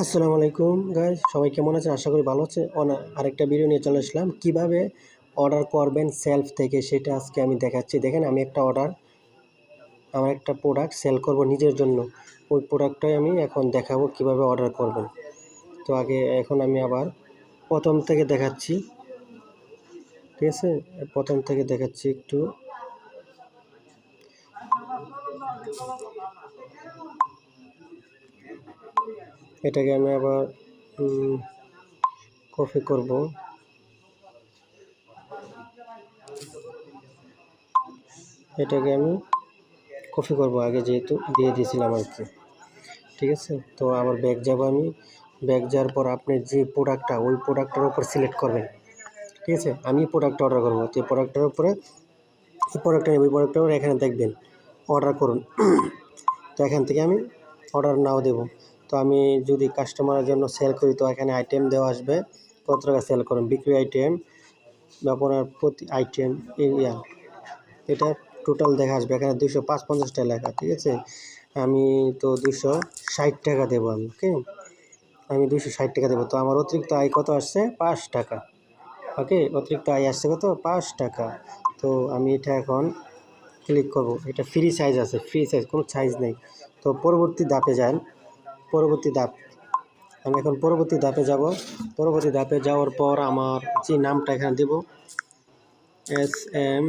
আসসালামু আলাইকুম গাইজ সবাই কেমন আছেন? আশা করি ভালো আছে আরেকটা ভিডিও নিয়ে চলে আসলাম। কীভাবে অর্ডার করবেন সেলফ থেকে, সেটা আজকে আমি দেখাচ্ছি। দেখেন, আমি একটা অর্ডার আমার একটা প্রোডাক্ট সেল করব নিজের জন্য। ওই প্রোডাক্টটাই আমি এখন দেখাবো কীভাবে অর্ডার করবেন। তো আগে, এখন আমি আবার প্রথম থেকে দেখাচ্ছি। ঠিক আছে? প্রথম থেকে দেখাচ্ছি একটু। এটাকে আমি আবার কপি করব। এটাকে আমি কপি করব আগে যেহেতু দিয়ে দিয়েছিলাম আর কি। ঠিক আছে? তো আবার ব্যাগ যাব আমি। ব্যাগ যাওয়ার পর আপনি যে প্রোডাক্টটা ওই প্রোডাক্টটার উপর সিলেক্ট করবেন। ঠিক আছে? আমি প্রোডাক্টটা অর্ডার করব। তো এই প্রোডাক্টটার উপরে, এই প্রোডাক্টটা এই প্রোডাক্টটা এখানে দেখবেন অর্ডার করুন। তো এখান থেকে আমি অর্ডার নাও দেবো। তো আমি যদি কাস্টমারের জন্য সেল করি, তো এখানে আইটেম দেওয়া আসবে। কত টাকা সেল করুন বিক্রি আইটেম বা আপনার প্রতি আইটেম ইয়া এটা টোটাল দেখা আসবে। এখানে দুশো পাঁচ পঞ্চাশ টাকা লেখা, ঠিক আছে? আমি তো দুশো ষাট টাকা দেবো আমি, ওকে? আমি দুশো ষাট টাকা দেবো। তো আমার অতিরিক্ত আয় কত আসছে? পাঁচ টাকা। ওকে? অতিরিক্ত আয় আসছে কত? পাঁচ টাকা। তো আমি এটা এখন ক্লিক করব। এটা ফ্রি সাইজ আছে ফ্রি সাইজ কোনো সাইজ নেই। তো পরবর্তী ধাপে যান। পরবর্তী ধাপ। আমি এখন পরবর্তী ধাপে যাব। পরবর্তী ধাপে যাওয়ার পর আমার যে নামটা এখানে দেব S M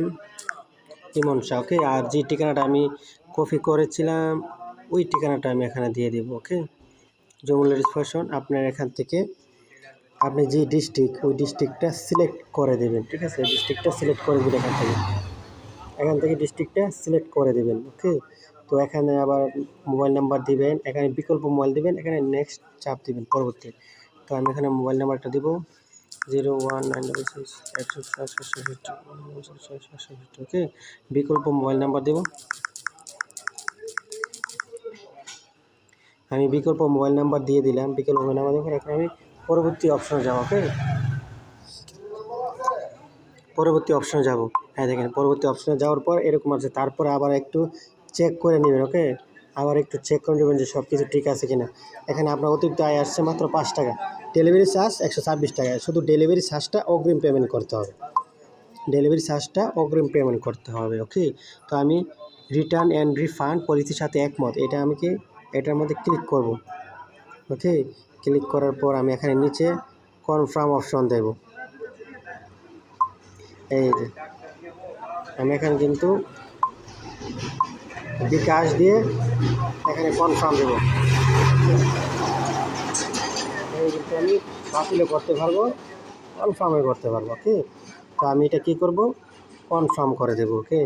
Emon Shah okay আর যে ঠিকানাটা আমি কপি করেছিলাম, ওই ঠিকানাটা আমি এখানে দিয়ে দেব ওকে জমুলের ফ্যাশন আপনার এখান থেকে আপনি যে ডিস্ট্রিক্ট ওই ডিস্ট্রিক্টটা সিলেক্ট করে দেবেন, ঠিক আছে? ডিস্ট্রিক্টটা সিলেক্ট করে দেবেন এখান থেকে। এখান থেকে ডিস্ট্রিক্টটা সিলেক্ট করে দেবেন ওকে তো এখানে আবার মোবাইল নাম্বার দিবেন, এখানে বিকল্প মোবাইল দিবেন, এখানে নেক্সট চাপ দিবেন পরবর্তী। তো আমি এখানে মোবাইল নাম্বারটা দিব zero one nine six okay বিকল্প মোবাইল নাম্বার দেব। আমি বিকল্প মোবাইল নাম্বার দিয়ে দিলাম, বিকল্প মোবাইল নাম্বার দেবো এখন আমি পরবর্তী অপশনে যাব ওকে পরবর্তী অপশনে যাব। হ্যাঁ দেখেন, পরবর্তী অপশনে যাওয়ার পর এরকম আছে, তারপরে আবার একটু চেক করে নেবেন ওকে আবার একটু চেক করে নেবেন যে সব কিছু ঠিক আছে কিনা। এখানে আপনার অতিরিক্ত আয় আসছে মাত্র পাঁচ টাকা। ডেলিভারি চার্জ একশো ছাব্বিশ টাকা। শুধু ডেলিভারি চার্জটা অগ্রিম পেমেন্ট করতে হবে। ডেলিভারি চার্জটা অগ্রিম পেমেন্ট করতে হবে ওকে তো আমি রিটার্ন অ্যান্ড রিফান্ড পলিসির সাথে একমত। এটা আমি কি, এটার মধ্যে ক্লিক করব ওকে ক্লিক করার পর আমি এখানে নিচে কনফার্ম অপশন দেব। এই আমি এখানে কিন্তু বিকাশ দিয়ে এখানে কনফার্ম দেবো। আমি বাতিলও করতে পারব কনফার্মও করতে পারব ওকে তো আমি এটা কী করব? কনফার্ম করে দেবো ওকে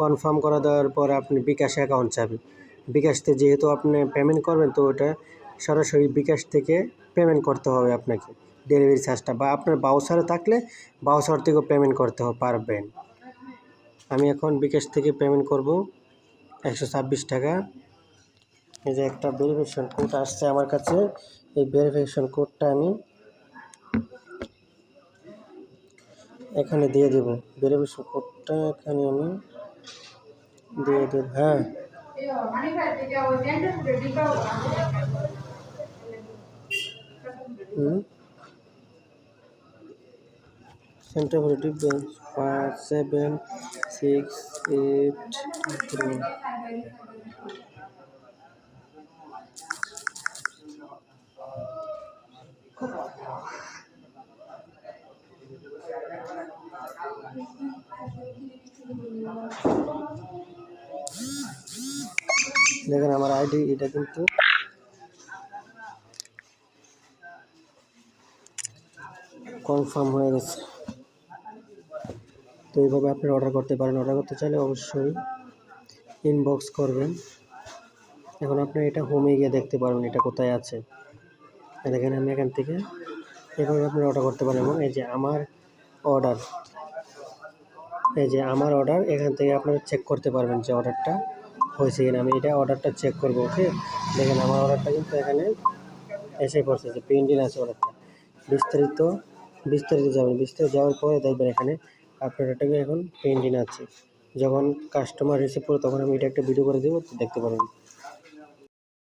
কনফার্ম করে দেওয়ার পর আপনি বিকাশ অ্যাকাউন্ট চাবে। বিকাশতে যেহেতু আপনি পেমেন্ট করবেন, তো ওটা সরাসরি বিকাশ থেকে পেমেন্ট করতে হবে আপনাকে। ডেলিভারি চার্জটা বা আপনার বাউসারে থাকলে বাউসার থেকেও পেমেন্ট করতে পারবেন। আমি এখন বিকাশ থেকে পেমেন্ট করব। একশো ছাব্বিশ টাকা। এই যে একটা ভেরিফিকেশন কোড আসছে আমার কাছে। এই ভেরিফিকেশন কোডটা আমি এখানে দিয়ে দেব। ভেরিফিকেশন কোডটা এখানে আমি দিয়ে দেব হ্যাঁ। হুম? Centre for defence five seven, six, eight দেখেন, আমার আইডি এটা কিন্তু কনফার্ম হয়ে গেছে। তো এইভাবে আপনারা অর্ডার করতে পারেন। অর্ডার করতে চাইলে অবশ্যই ইনবক্স করবেন। এখন আপনার এটা হোমে গিয়ে দেখতে পারবেন এটা কোথায় আছে। দেখেন আমি এখান থেকে এভাবে আপনারা অর্ডার করতে পারেন। এবং এই যে আমার অর্ডার এই যে আমার অর্ডার এখান থেকে আপনারা চেক করতে পারবেন যে অর্ডারটা হয়েছে কিনা। আমি এটা অর্ডারটা চেক করব ওকে দেখেন আমার অর্ডারটা কিন্তু এখানে এসে পড়ছে যে পেন্ডিং আছে অর্ডারটা বিস্তারিত বিস্তারিত যাবেন। বিস্তারিত যাওয়ার পরে দেখবেন এখানে আপনার এটাকে এখন পেন্ডিং আছে। যখন কাস্টমার রিসিভ করে তখন আমি এটা একটা ভিডিও করে দেবো, দেখতে পারবেন।